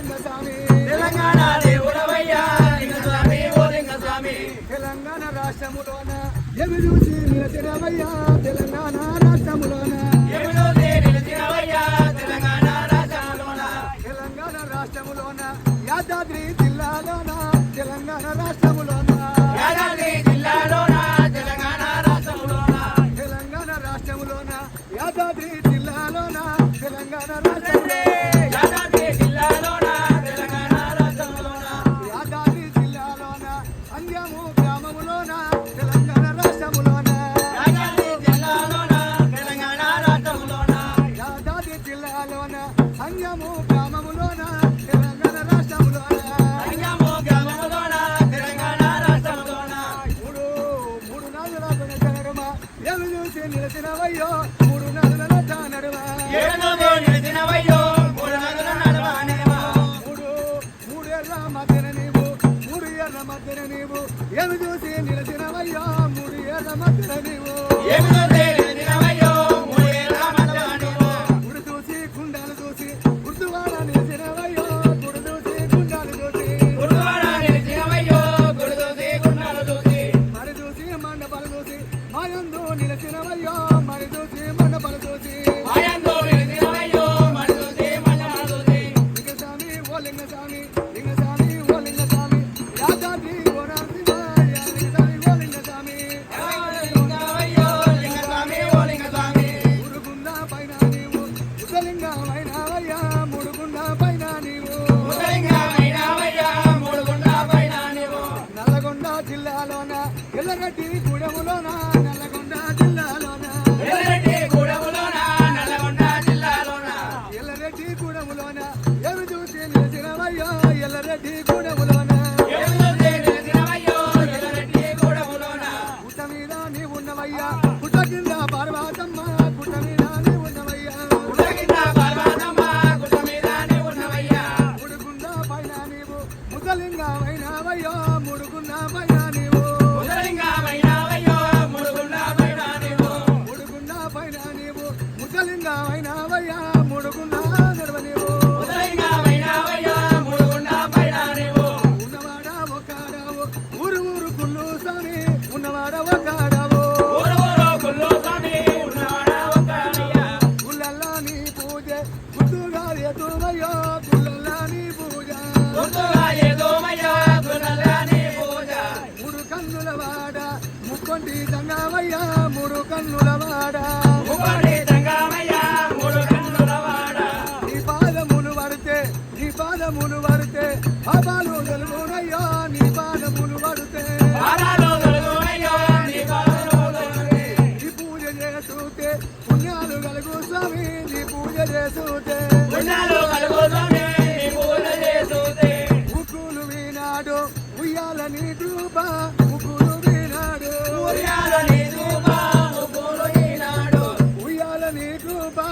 తెలంగాణ దేవుడవయ్యా లింగస్వామి ఓ లింగస్వామి తెలంగాణ రాష్ట్రములోన ఎవి చూసి నిలచినవయ్యా తెలంగాణ రాష్ట్రములోన. ఎవి చూసి నిలచినవయ్యా తెలంగాణ రాష్ట్రములోన. తెలంగాణ రాష్ట్రములోన యాదాద్రి జిల్లాలోన తెలంగాణ రాష్ట్రములోన. యాదాద్రి తెలంగాణ రాష్ట్రములోన. తెలంగాణ యాదాద్రి జిల్లాలోన తెలంగాణ రాష్ట్రం అంజము గ్రామములోన తెలంగాణ రాష్ట్రములోన యాదాద్రి జిల్లాలోన అంజము గ్రామములోన తెలంగాణ రాష్ట్రములోన మూడు మూడు నాలుగుల నడుమ ఎలు చూసి నిలిచినవయ్యో మూడు నాలుగుల నడుమ మూడు మూడు ఎర్ర మధ్యన నీవు మూడు ఎర్ర మధ్యన నీవు ఎలు చూసి నిలిచినవయ్యో మూడు ఎర్ర మధ్యన నీవు గుడి చూసి కుండాలు చూసి గుర్తువాడ నిలిచినవయ్యో గుడి చూసి కుండాలు చూసి మరి చూసి మండపాలు చూసి మాయందు నిలిచినవయ్యో మరి చూసి మండపాలు చూసి జిల్లాలోన ఎల్లగడ్డి గూడెములోన నల్లగొండ జిల్లాలోన. ఎల్లరెడ్డి ముసలింగమైనవయ్యో ముడుగుండ పైన నీవు. ముడుగుండ ముక్కొంటి దంగవయ్యా మూడు కన్నుల వాడ నీ పాదములు వడితే నీ పాదములు వడితే పాపాలు తెలుగునయ్యో నీ పాదములు వడితే. నీ పూజ చేస్తుంటే పుణ్యాలు కలుగు స్వామి నీ పూజ చేస్తుంటే ముక్కులు వీనాడు ఉయ్యాల నీ కృప ఉయ్యాల నీ రూపా